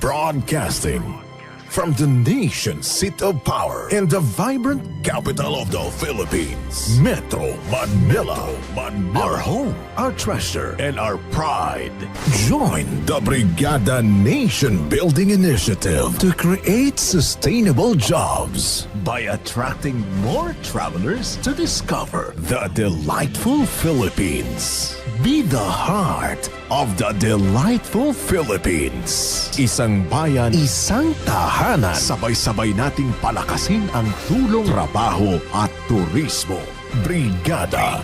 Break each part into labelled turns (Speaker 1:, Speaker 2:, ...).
Speaker 1: Broadcasting from the nation's seat of power and the vibrant capital of the Philippines, Metro Manila. Manila. Our home, our treasure, and our pride. Join the Brigada Nation Building Initiative to create sustainable jobs by attracting more travelers to discover the delightful Philippines. Be the heart of the delightful Philippines. Isang bayan, isang tahanan. Sabay-sabay nating palakasin ang tulong, trabaho at turismo. Brigada.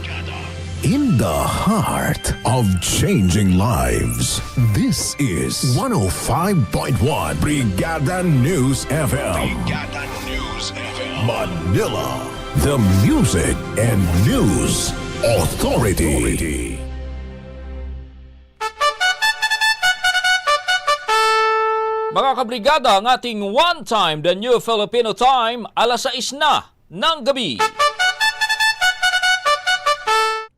Speaker 1: In the heart of changing lives. This is 105.1 Brigada News FM. Brigada News FM. Manila. The Music and News Authority.
Speaker 2: Mga kabrigada, ang ating one time, the new Filipino time, alas 6 na ng gabi.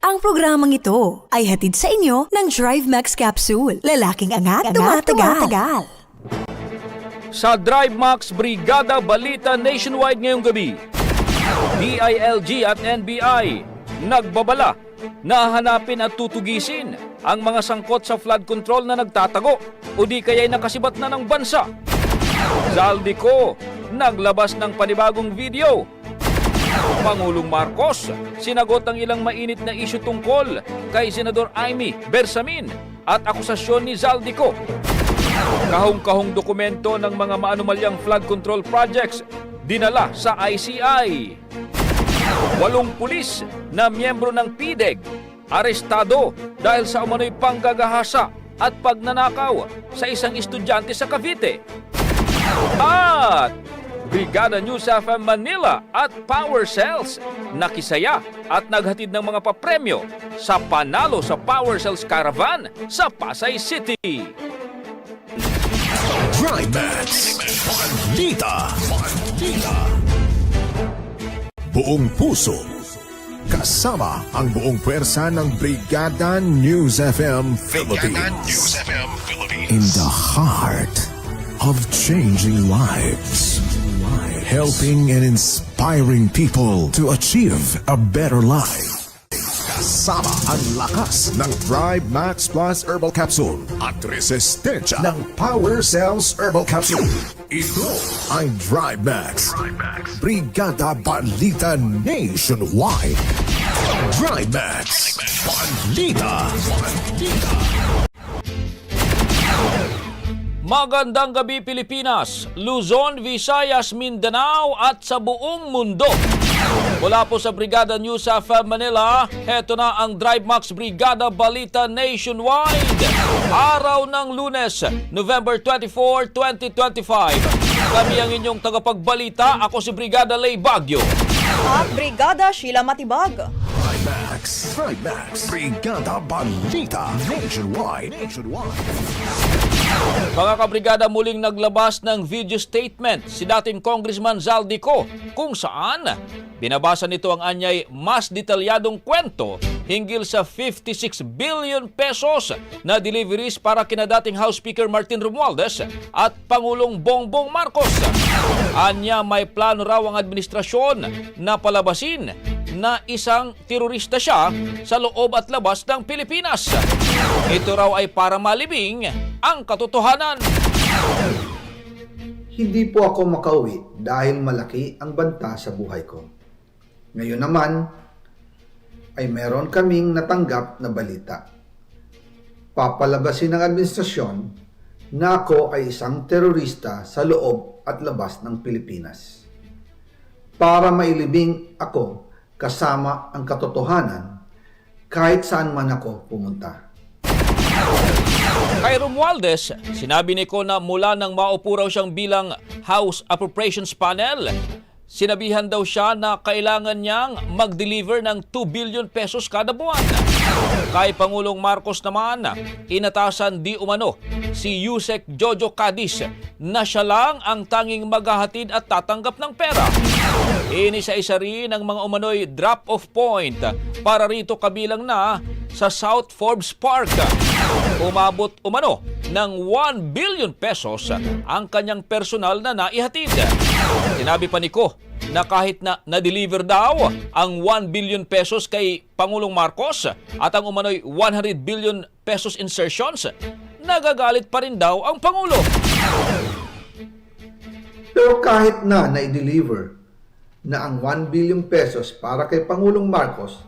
Speaker 3: Ang programang ito ay hatid sa inyo ng Drive Max Capsule. Lalaking angat, tumatagal.
Speaker 2: Sa Drive Max Brigada Balita Nationwide ngayong gabi, DILG at NBI nagbabala na hanapin at tutugisin ang mga sangkot sa flood control na nagtatago o di kaya'y nakasibat na ng bansa. Zaldico naglabas ng panibagong video Pangulong Marcos sinagot ang ilang mainit na isyu tungkol kay Senador Amy Bersamin at akusasyon ni Zaldico. Kahong-kahong dokumento ng mga maanumalyang flood control projects dinala sa ICI. Walong pulis na miyembro ng PIDEG arestado dahil sa umano'y panggagahasa at pagnanakaw sa isang estudyante sa Cavite. At Brigada News FM Manila at Power Cells nakisaya at naghatid ng mga papremyo sa panalo sa Power Cells Caravan sa Pasay City.
Speaker 1: Buong puso. Kasama ang buong pwersa ng Brigada News FM Philippines. In the heart of changing lives. Helping and inspiring people to achieve a better life. Kasama ang lakas ng Thrive Max Plus Herbal Capsule at resistensya ng Power Cells Herbal Capsule. Ito ang Thrive Max. Brigada Balita Nationwide. Thrive Max. Balita. Balita.
Speaker 2: Magandang gabi Pilipinas, Luzon, Visayas, Mindanao at sa buong mundo. Mula po sa Brigada News of Manila, heto na ang Drive Max Brigada Balita Nationwide. Araw ng Lunes, November 24, 2025. Kami ang inyong tagapagbalita. Ako si Brigada Lay Bagyo.
Speaker 4: At Brigada Sheila Matibag.
Speaker 1: Max. Max. Brigada Balita Nationwide. Nationwide.
Speaker 2: Mga kabrigada muling naglabas ng video statement si dating Congressman Zaldico kung saan binabasa nito ang anyay mas detalyadong kwento hinggil sa 56 billion pesos na deliveries para kina dating House Speaker Martin Romualdez at Pangulong Bongbong Marcos. Anya may plano raw ang administrasyon na palabasin na isang terorista siya sa loob at labas ng Pilipinas. Ito raw ay para malibing ang katotohanan.
Speaker 5: Hindi po ako makauwi dahil malaki ang banta sa buhay ko. Ngayon naman, ay meron kaming natanggap na balita. Papalabasin ng administrasyon na ako ay isang terorista sa loob at labas ng Pilipinas. Para mailibing ako kasama ang katotohanan kahit saan man ako pumunta.
Speaker 2: Kay Romualdez, sinabi ni Ko na mula nang maupo raw siyang bilang House Appropriations Panel, sinabihan daw siya na kailangan niyang mag-deliver ng 2 billion pesos kada buwan. Kay Pangulong Marcos naman, inatasan di umano si Yusek Jojo Cadiz na siya lang ang tanging maghahatid at tatanggap ng pera. Inisa-isa rin ang mga umano'y drop-off point para rito kabilang na sa South Forbes Park. Umabot umano ng 1 billion pesos ang kanyang personal na naihatid. Sinabi pa ni Ko na kahit na na-deliver daw ang 1 billion pesos kay Pangulong Marcos at ang umano'y 100 billion pesos insertions, nagagalit pa rin daw ang Pangulo.
Speaker 5: Pero kahit na na-deliver na ang 1 billion pesos para kay Pangulong Marcos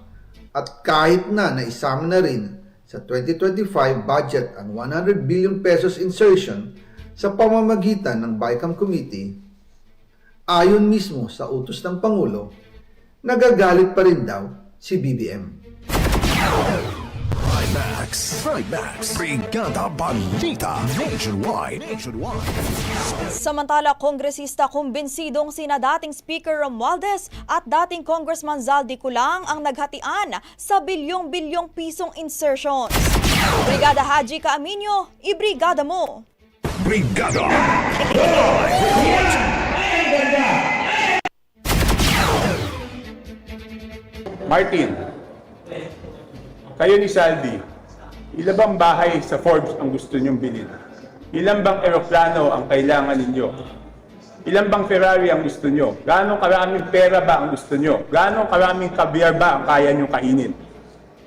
Speaker 5: at kahit na naisama na rin sa 2025 budget ang 100 billion pesos insertion sa pamamagitan ng BICAM Committee, ayon mismo sa utos ng Pangulo, nagagalit pa rin daw si BBM.
Speaker 1: Max, Max, Brigada Balita Nationwide. Nationwide.
Speaker 4: Samantala, kongresista kumbinsidong sina dating Speaker Romualdez at dating Congressman Zaldi Kulang ang naghatian sa bilyong-bilyong pisong insertions. Brigada Haji Kaaminyo, ibrigada mo!
Speaker 6: Brigada!
Speaker 7: Martin, kayo ni Saldi, ilan bang bahay sa Forbes ang gusto nyong bilhin? Ilan bang eroplano ang kailangan ninyo? Ilan bang Ferrari ang gusto nyo? Gaano karaming pera ba ang gusto nyo? Gaano karaming kabyar ba ang kaya nyo kainin?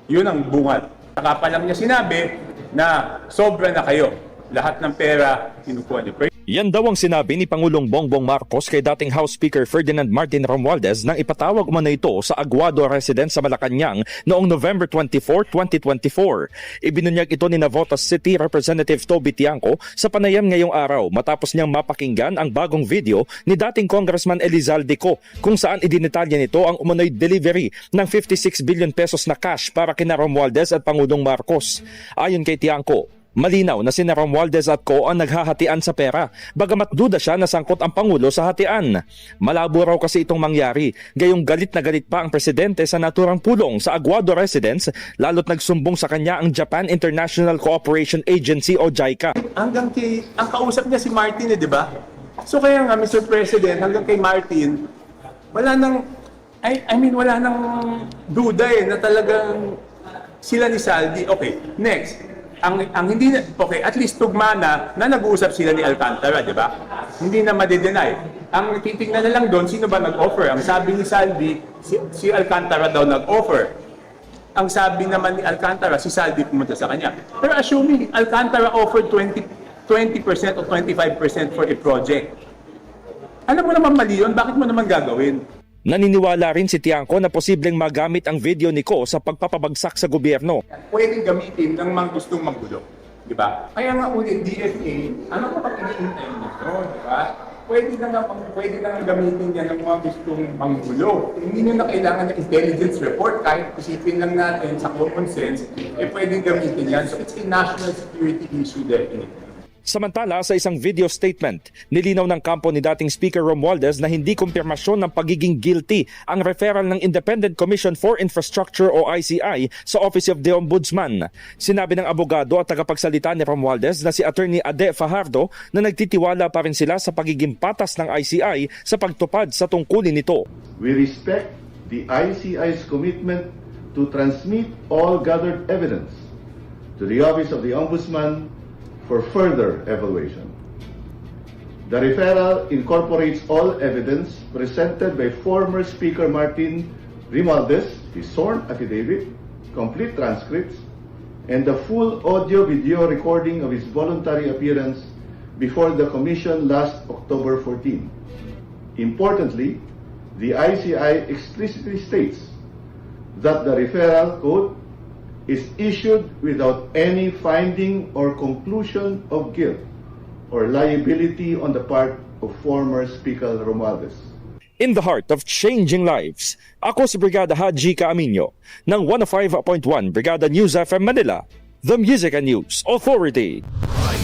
Speaker 7: Yun ang bungal. Saka pa lang niya sinabi na sobra na kayo. Lahat ng pera, kinukuha niyo.
Speaker 8: Yan daw ang sinabi ni Pangulong Bongbong Marcos kay dating House Speaker Ferdinand Martin Romualdez nang ipatawag umano ito sa Aguado Residence sa Malacanang noong November 24, 2024. Ibinunyag ito ni Navotas City Representative Toby Tiangco sa panayam ngayong araw matapos niyang mapakinggan ang bagong video ni dating Congressman Elizalde Co kung saan idinetalya nito ang umano'y delivery ng 56 billion pesos na cash para kina Romualdez at Pangulong Marcos. Ayon kay Tiangco, Malinaw na sina Romualdez at Co ang naghahatian sa pera, bagamat duda siya na sangkot ang Pangulo sa hatian. Malabo raw kasi itong mangyari, gayong galit na galit pa ang presidente sa naturang pulong sa Aguado Residence, lalo't nagsumbong sa kanya ang Japan International Cooperation Agency o JICA.
Speaker 7: hanggang kay, ang kausap niya si Martin eh, di ba? So kaya nga, Mr. President, hanggang kay Martin, wala nang, I, I mean, wala nang duda eh, na talagang sila ni Saldi. Okay, next. Ang, ang hindi na, okay, at least tugma na, na nag-uusap sila ni Alcantara, di ba? Hindi na madidenay. Ang titignan na lang doon, sino ba nag-offer? Ang sabi ni Saldi, si, si Alcantara daw nag-offer ang sabi naman ni Alcantara, si Saldi pumunta sa kanya. Pero assuming Alcantara offered 20, 20% o 25% for a project. Alam mo naman mali yun, bakit mo naman gagawin?
Speaker 8: Naniniwala rin si Tiangco na posibleng magamit ang video ni Co sa pagpapabagsak sa gobyerno.
Speaker 7: Pwedeng gamitin ng mga gustong manggulo. Di ba? Kaya nga ulit, DFA, ano pa pag iniintay nito? Di ba? Pwede na nga, pwede na nga gamitin yan ng mga gustong manggulo. Hindi nyo na kailangan ng intelligence report. Kahit isipin lang natin sa common sense, eh pwedeng gamitin yan. So it's a national security issue definitely.
Speaker 8: Samantala, sa isang video statement, nilinaw ng kampo ni dating Speaker Romualdez na hindi kumpirmasyon ng pagiging guilty ang referral ng Independent Commission for Infrastructure o ICI sa Office of the Ombudsman. Sinabi ng abogado at tagapagsalita ni Romualdez na si Attorney Ade Fajardo na nagtitiwala pa rin sila sa pagiging patas ng ICI sa pagtupad sa tungkulin nito.
Speaker 9: We respect the ICI's commitment to transmit all gathered evidence to the Office of the Ombudsman for further evaluation. The referral incorporates all evidence presented by former Speaker Martin Rimaldes, his sworn affidavit, complete transcripts, and the full audio-video recording of his voluntary appearance before the Commission last October 14. Importantly, the ICI explicitly states that the referral code is issued without any finding or conclusion of guilt or liability on the part of former Speaker Romualdez.
Speaker 8: In the heart of changing lives, ako si Brigada Haji Caaminyo ng 105.1 Brigada News FM Manila, the Music and News Authority.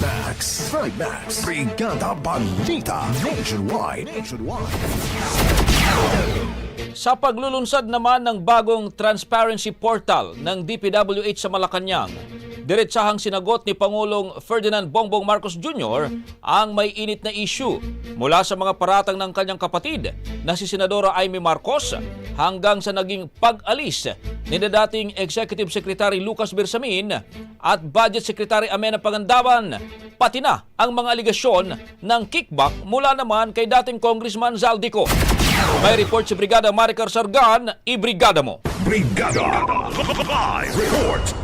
Speaker 1: Max, Max, Brigada Balita Nationwide. Nationwide.
Speaker 2: Sa paglulunsad naman ng bagong transparency portal ng DPWH sa Malacanang, diretsahang sinagot ni Pangulong Ferdinand Bongbong Marcos Jr. ang may init na issue mula sa mga paratang ng kanyang kapatid na si Senadora Amy Marcos hanggang sa naging pag-alis ni dating Executive Secretary Lucas Bersamin at Budget Secretary Amena Pangandaban pati na ang mga aligasyon ng kickback mula naman kay dating Congressman Zaldico. May report si Brigada Maricar Sargan, i-brigada mo.
Speaker 6: Brigada Live Report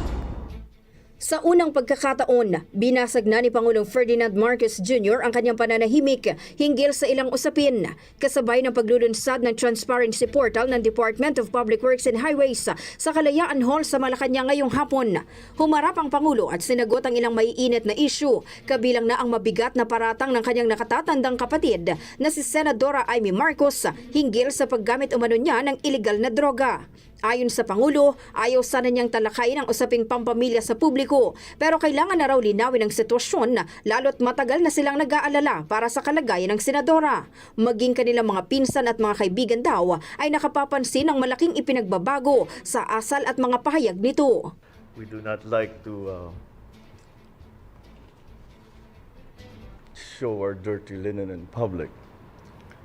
Speaker 10: Sa unang pagkakataon, binasag na ni Pangulong Ferdinand Marcos Jr. ang kanyang pananahimik hinggil sa ilang usapin, kasabay ng paglulunsad ng transparency portal ng Department of Public Works and Highways sa Kalayaan Hall sa Malacanang ngayong hapon. Humarap ang Pangulo at sinagot ang ilang maiinit na issue, kabilang na ang mabigat na paratang ng kanyang nakatatandang kapatid na si Senadora Amy Marcos hinggil sa paggamit umano niya ng illegal na droga. Ayon sa Pangulo, ayaw sana niyang talakayin ang usaping pampamilya sa publiko pero kailangan na raw linawin ang sitwasyon lalo't matagal na silang nag-aalala para sa kalagayan ng senadora. Maging kanilang mga pinsan at mga kaibigan daw ay nakapapansin ng malaking ipinagbabago sa asal at mga pahayag nito.
Speaker 11: we do not like to uh, show our dirty linen in public.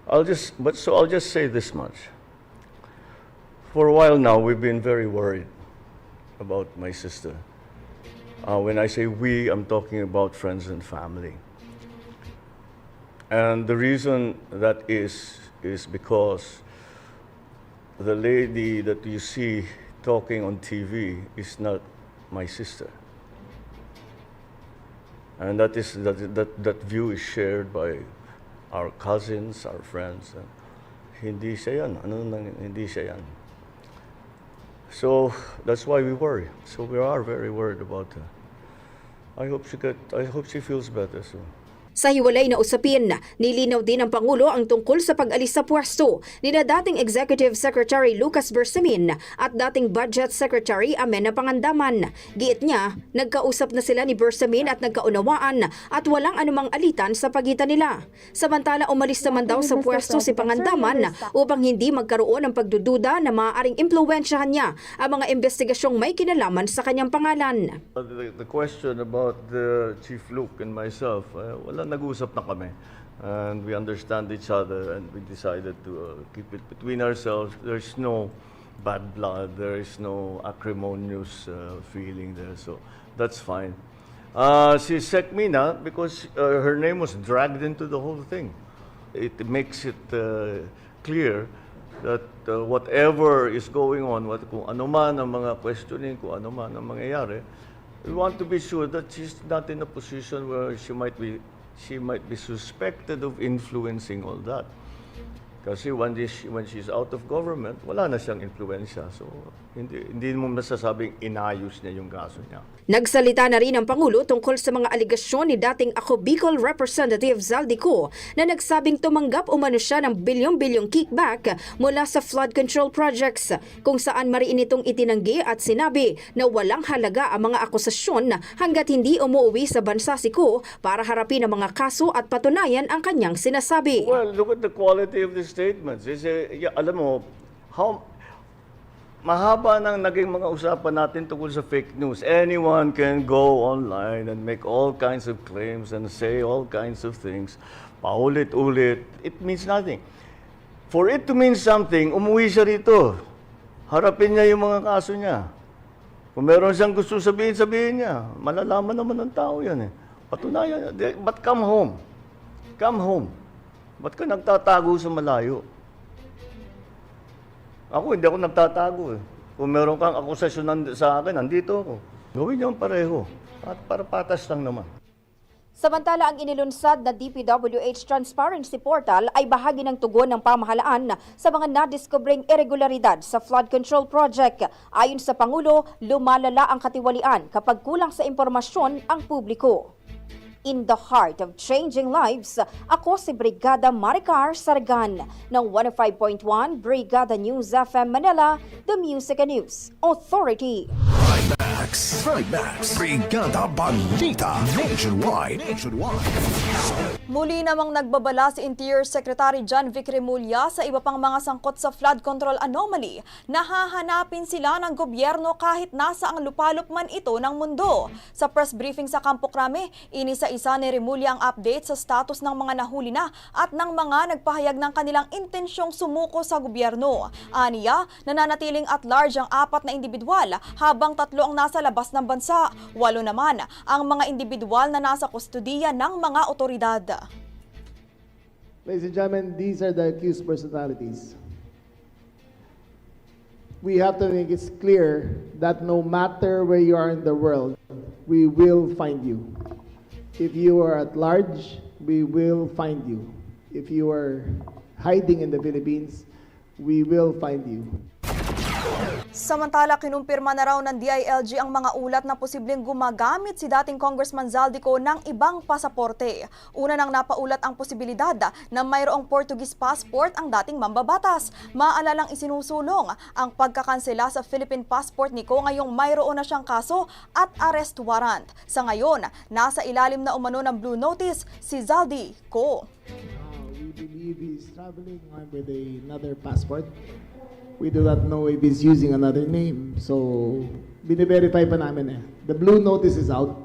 Speaker 11: I'll just, but so I'll just say this much. For a while now, we've been very worried about my sister. Uh, when I say we, I'm talking about friends and family. And the reason that is, is because the lady that you see talking on TV is not my sister. And that, is, that, that, that view is shared by our cousins, our friends. Hindi siya yan. Ano nang hindi siya yan? So that's why we worry. So we are very worried about her. I hope she get, I hope she feels better soon.
Speaker 10: Sa hiwalay na usapin, nilinaw din ng Pangulo ang tungkol sa pag-alis sa pwesto ni na dating Executive Secretary Lucas Bersamin at dating Budget Secretary Amena Pangandaman. Giit niya, nagkausap na sila ni Bersamin at nagkaunawaan at walang anumang alitan sa pagitan nila. Samantala umalis naman daw sa pwesto si Pangandaman upang hindi magkaroon ng pagdududa na maaaring impluensyahan niya ang mga investigasyong may kinalaman sa kanyang pangalan.
Speaker 11: The, the question about the Chief Luke and myself, uh, wala nag-usap na kami. And we understand each other and we decided to uh, keep it between ourselves. There's no bad blood, there is no acrimonious uh, feeling there, so that's fine. Uh, si Sekmina, because uh, her name was dragged into the whole thing, it makes it uh, clear that uh, whatever is going on, what, kung ano man ang mga questioning, kung ano man ang mangyayari, we want to be sure that she's not in a position where she might be she might be suspected of influencing all that. Kasi when, this, when she's out of government, wala na siyang influensya. So, hindi, hindi mo masasabing inayos niya yung kaso niya.
Speaker 10: Nagsalita na rin ang Pangulo tungkol sa mga aligasyon ni dating ako Bicol Representative Zaldico na nagsabing tumanggap umano siya ng bilyong-bilyong kickback mula sa flood control projects kung saan mariin itong itinanggi at sinabi na walang halaga ang mga akusasyon hanggat hindi umuwi sa bansa si Ko para harapin ang mga kaso at patunayan ang kanyang sinasabi.
Speaker 11: Well, look at the quality of the statements. Is yeah, alam mo, how mahaba nang naging mga usapan natin tungkol sa fake news. Anyone can go online and make all kinds of claims and say all kinds of things. Paulit-ulit. It means nothing. For it to mean something, umuwi siya rito. Harapin niya yung mga kaso niya. Kung meron siyang gusto sabihin, sabihin niya. Malalaman naman ng tao yan eh. Patunayan niya. But come home. Come home. Ba't ka nagtatago sa malayo? Ako, hindi ako nagtatago eh. Kung meron kang akusasyon sa akin, nandito ako. Gawin niyo pareho. At para patas lang naman.
Speaker 10: Samantala, ang inilunsad na DPWH Transparency Portal ay bahagi ng tugon ng pamahalaan sa mga nadiskobring irregularidad sa flood control project. Ayon sa Pangulo, lumalala ang katiwalian kapag kulang sa impormasyon ang publiko. In the heart of changing lives, ako si Brigada Maricar Sargan ng 105.1 Brigada News FM Manila, The Music and News Authority.
Speaker 1: Max, Trimax, Brigada Balita, Nationwide, Nationwide.
Speaker 4: Muli namang nagbabala si Interior Secretary John Vic Remulla sa iba pang mga sangkot sa flood control anomaly. Nahahanapin sila ng gobyerno kahit nasa ang lupalop man ito ng mundo. Sa press briefing sa Campo Crame, inisa-isa ni Remulla ang update sa status ng mga nahuli na at ng mga nagpahayag ng kanilang intensyong sumuko sa gobyerno. Aniya, nananatiling at large ang apat na individual habang tatlo ang nasa labas ng bansa. Walo naman ang mga individual na nasa kustudiya ng mga otoridad.
Speaker 12: Ladies and gentlemen, these are the accused personalities. We have to make it clear that no matter where you are in the world, we will find you. If you are at large, we will find you. If you are hiding in the Philippines, we will find you.
Speaker 4: Samantala, kinumpirma na raw ng DILG ang mga ulat na posibleng gumagamit si dating Congressman Zaldico ng ibang pasaporte. Una nang napaulat ang posibilidad na mayroong Portuguese passport ang dating mambabatas. Maalalang isinusulong ang pagkakansela sa Philippine passport ni Ko ngayong mayroon na siyang kaso at arrest warrant. Sa ngayon, nasa ilalim na umano ng blue notice si Zaldi Ko.
Speaker 12: Uh, we believe he's traveling with another passport. We do not know if he's using another name. So, bine-verify pa namin eh. The blue notice is out.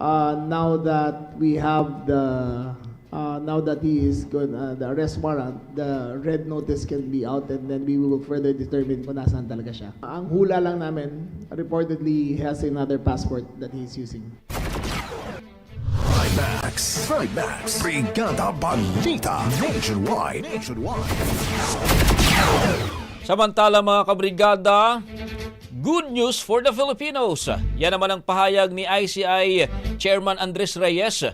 Speaker 12: Uh, now that we have the, uh, now that he is good, uh, the arrest warrant, the red notice can be out and then we will further determine kung nasaan talaga siya. Ang hula lang namin, reportedly he has another passport that he's using.
Speaker 1: Trimax, Trimax, Brigada Balita, Nationwide, Nationwide.
Speaker 2: Samantala mga kabrigada, good news for the Filipinos. Yan naman ang pahayag ni ICI Chairman Andres Reyes.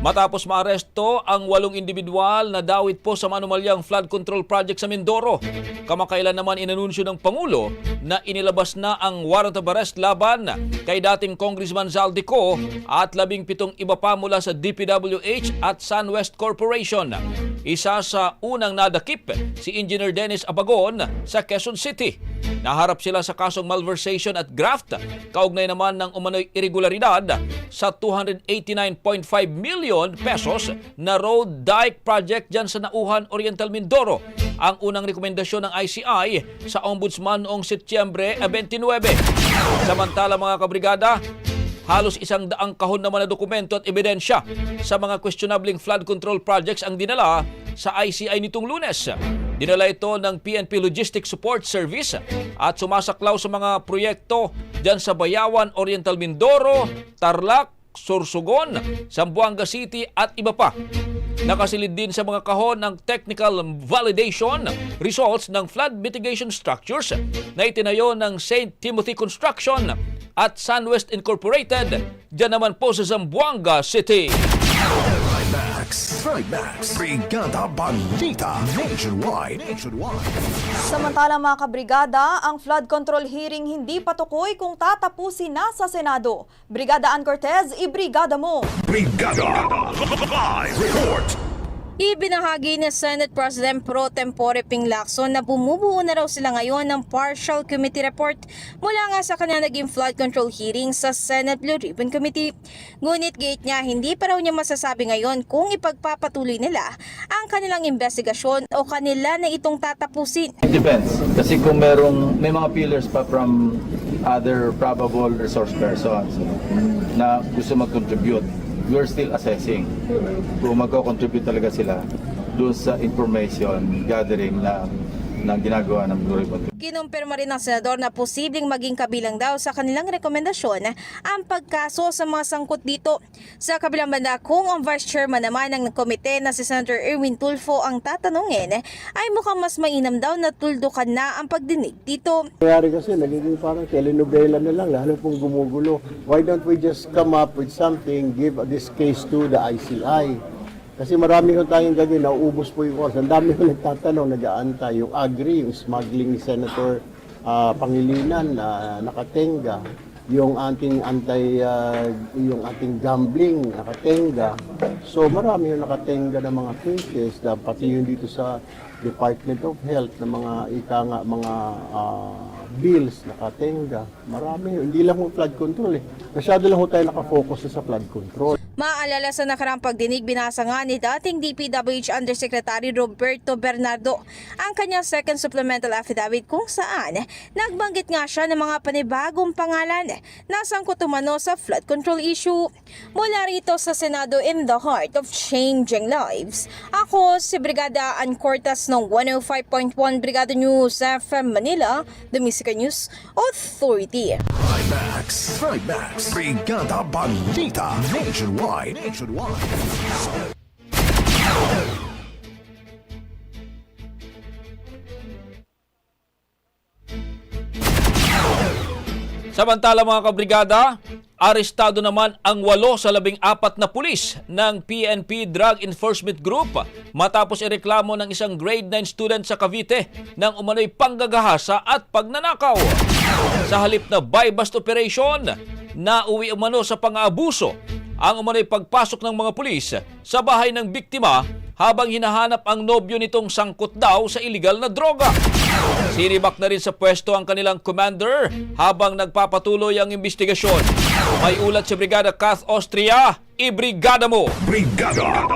Speaker 2: Matapos maaresto ang walong individual na dawit po sa manumalyang flood control project sa Mindoro. Kamakailan naman inanunsyo ng Pangulo na inilabas na ang warrant of arrest laban kay dating Congressman Zaldico at labing pitong iba pa mula sa DPWH at SunWest Corporation. Isa sa unang nadakip si Engineer Dennis Abagon sa Quezon City. Naharap sila sa kasong malversation at graft, kaugnay naman ng umano'y irregularidad sa 289.5 million pesos na road dike project dyan sa Nauhan Oriental Mindoro. Ang unang rekomendasyon ng ICI sa Ombudsman noong Setyembre 29. Samantala mga kabrigada, Halos isang daang kahon naman na dokumento at ebidensya sa mga questionabling flood control projects ang dinala sa ICI nitong lunes. Dinala ito ng PNP Logistics Support Service at sumasaklaw sa mga proyekto dyan sa Bayawan, Oriental Mindoro, Tarlac, Sorsogon, Zamboanga City at iba pa. Nakasilid din sa mga kahon ng technical validation results ng flood mitigation structures na itinayo ng St. Timothy Construction at SunWest Incorporated dyan naman po sa Zamboanga City.
Speaker 1: Trimax, Brigada Balita, Nationwide, Nationwide.
Speaker 4: Samantala mga kabrigada, ang flood control hearing hindi patukoy kung tatapusin na sa Senado. Brigada Ann Cortez, ibrigada mo!
Speaker 6: Brigada Live Report.
Speaker 13: Ibinahagi ni Senate President Pro Tempore Ping Lacson na bumubuo na raw sila ngayon ng partial committee report mula nga sa kanya naging flood control hearing sa Senate Blue Ribbon Committee. Ngunit gate niya, hindi pa raw niya masasabi ngayon kung ipagpapatuloy nila ang kanilang investigasyon o kanila na itong tatapusin.
Speaker 14: It depends. Kasi kung merong, may mga pillars pa from other probable resource persons na gusto mag-contribute, we're still assessing. Kung magko-contribute talaga sila doon sa information gathering na na ginagawa ng Blue Ribbon
Speaker 13: Kinumpirma rin ng senador na posibleng maging kabilang daw sa kanilang rekomendasyon ang pagkaso sa mga sangkot dito. Sa kabilang banda, kung ang vice chairman naman ng komite na si Senator Erwin Tulfo ang tatanungin, ay mukhang mas mainam daw na tuldukan na ang pagdinig dito.
Speaker 15: Nangyari kasi, nagiging parang telenovela na lang, lalo pong gumugulo. Why don't we just come up with something, give this case to the ICI? Kasi marami ko tayong gagawin, nauubos po yung oras. Ang dami ko nagtatanong, nag-aantay. Yung agri, yung smuggling ni Senator ah, Pangilinan na nakatenga. Yung ating anti, ah, yung ating gambling, nakatenga. So marami yung nakatenga ng mga cases, na pati yung dito sa Department of Health na mga ika nga, mga ah, bills, nakatenga. Marami, hindi lang yung flood control eh. Masyado lang tayo nakafocus sa flood control.
Speaker 13: Maaalala sa nakarang pagdinig, binasa nga ni dating DPWH Undersecretary Roberto Bernardo ang kanyang second supplemental affidavit kung saan nagbanggit nga siya ng mga panibagong pangalan na sangkot umano sa flood control issue. Mula rito sa Senado in the heart of changing lives, ako si Brigada Ann Cortas ng 105.1 Brigada News FM Manila, the Musica News Authority.
Speaker 1: Trimax. Trimax. Brigada Balita. Nationwide. Nationwide.
Speaker 2: Samantala mga kabrigada, arestado naman ang walo sa labing apat na pulis ng PNP Drug Enforcement Group matapos ireklamo ng isang grade 9 student sa Cavite ng umano'y panggagahasa at pagnanakaw. Sa halip na buy-bust operation, nauwi umano sa pang-aabuso ang umano'y pagpasok ng mga pulis sa bahay ng biktima habang hinahanap ang nobyo nitong sangkot daw sa iligal na droga. Sinibak na rin sa pwesto ang kanilang commander habang nagpapatuloy ang investigasyon. May ulat si Brigada Kath Austria, ibrigada mo!
Speaker 6: Brigada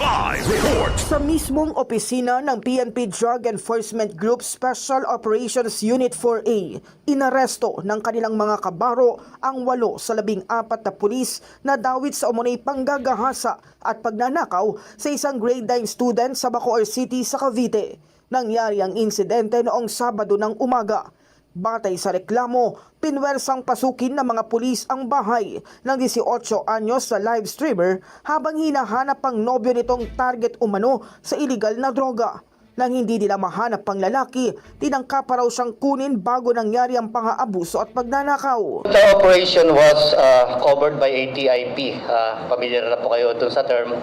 Speaker 6: Live Report
Speaker 16: Sa mismong opisina ng PNP Drug Enforcement Group Special Operations Unit 4A, inaresto ng kanilang mga kabaro ang walo sa labing apat na pulis na dawit sa umunay panggagahasa at pagnanakaw sa isang grade 9 student sa Bacoor City sa Cavite. Nangyari ang insidente noong Sabado ng umaga. Batay sa reklamo, pinwersang pasukin ng mga pulis ang bahay ng 18 anyos na live streamer habang hinahanap ang nobyo nitong target umano sa illegal na droga. Nang hindi nila mahanap ang lalaki, tinangka pa raw siyang kunin bago nangyari ang pang-aabuso at pagnanakaw.
Speaker 17: The operation was uh, covered by ATIP. Uh, familiar na po kayo dun sa term,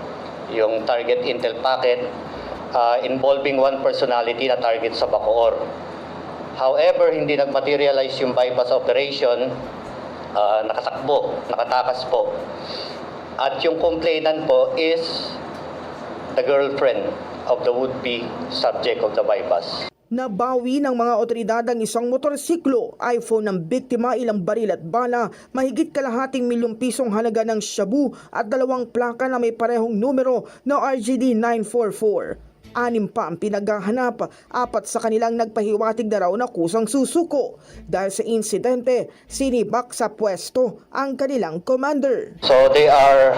Speaker 17: yung target intel packet uh, involving one personality na target sa Bacoor. However, hindi nag-materialize yung bypass operation, uh, nakatakbo, nakatakas po. At yung complainant po is the girlfriend of the would-be subject of the bypass.
Speaker 16: Nabawi ng mga otoridad ang isang motorsiklo, iPhone ng biktima, ilang baril at bala, mahigit kalahating milyong pisong halaga ng shabu at dalawang plaka na may parehong numero na RGD 944. Anim pa ang pinaghahanap, apat sa kanilang nagpahiwatig na raw na kusang susuko. Dahil sa insidente, sinibak sa pwesto ang kanilang commander.
Speaker 17: So they are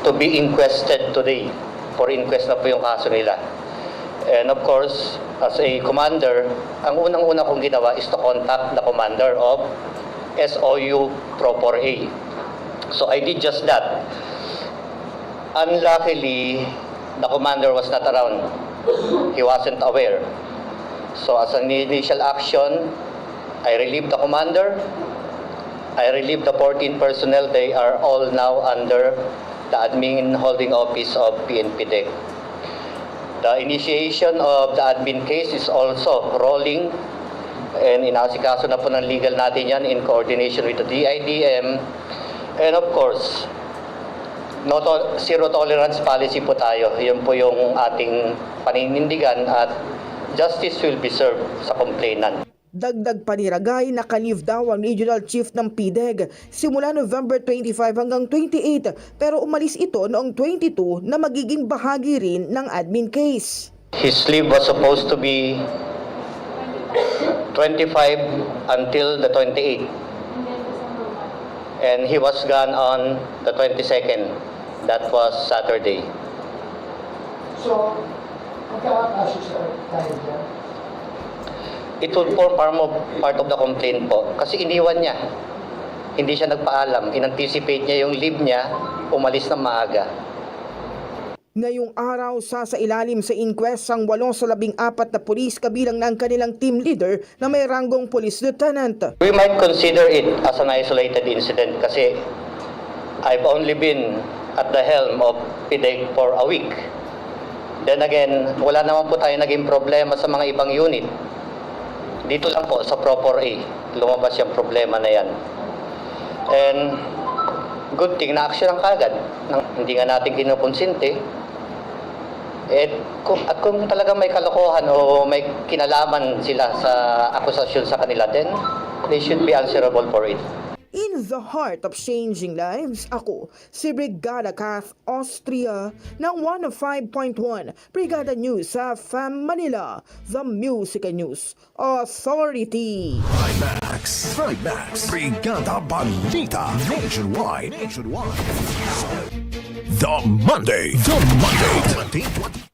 Speaker 17: to be inquested today. For inquest na po yung kaso nila. And of course, as a commander, ang unang-una kong ginawa is to contact the commander of SOU Proper A. So I did just that. Unluckily, the commander was not around. He wasn't aware. So as an initial action, I relieved the commander. I relieved the 14 personnel. They are all now under the admin holding office of PNP DEC. The initiation of the admin case is also rolling and inasikaso na po ng legal natin yan in coordination with the DIDM. And of course, no to- zero tolerance policy po tayo. Yun po yung ating paninindigan at justice will be served sa complainant.
Speaker 16: Dagdag paniragay, nakalive daw ang regional chief ng PDEG simula November 25 hanggang 28 pero umalis ito noong 22 na magiging bahagi rin ng admin case.
Speaker 17: His leave was supposed to be 25 until the 28th. And he was gone on the 22nd. That was Saturday.
Speaker 18: So, magkakasya sa tayo dyan?
Speaker 17: it will form part of, part of the complaint po. Kasi iniwan niya. Hindi siya nagpaalam. In-anticipate niya yung leave niya, umalis na maaga.
Speaker 16: Ngayong araw sa sa ilalim sa inquest ang walo sa labing apat na pulis kabilang ng kanilang team leader na may ranggong police lieutenant.
Speaker 17: We might consider it as an isolated incident kasi I've only been at the helm of PIDEC for a week. Then again, wala naman po tayo naging problema sa mga ibang unit. Dito lang po sa Proper A, lumabas yung problema na yan. And good thing na action ang kagad. Hindi nga natin kinukonsinte. At kung, at kung talaga may kalokohan o may kinalaman sila sa akusasyon sa kanila, then they should be answerable for it.
Speaker 16: In the heart of changing lives, ako si Brigada Kath Austria ng 105.1 Brigada News sa FM Manila, The Music News Authority.
Speaker 1: Max, Max, Brigada Balita Nationwide. Nationwide. The Monday, The Monday, 2020.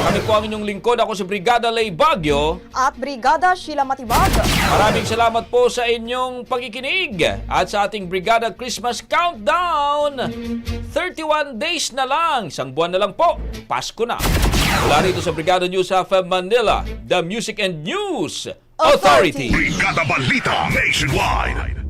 Speaker 2: Kami po ang inyong lingkod. Ako si Brigada Lay Bagyo.
Speaker 4: At Brigada Sheila Matibag.
Speaker 2: Maraming salamat po sa inyong pagkikinig at sa ating Brigada Christmas Countdown. 31 days na lang, isang buwan na lang po, Pasko na. Mula rito sa Brigada News FM Manila, the Music and News Authority.
Speaker 6: Brigada Balita Nationwide.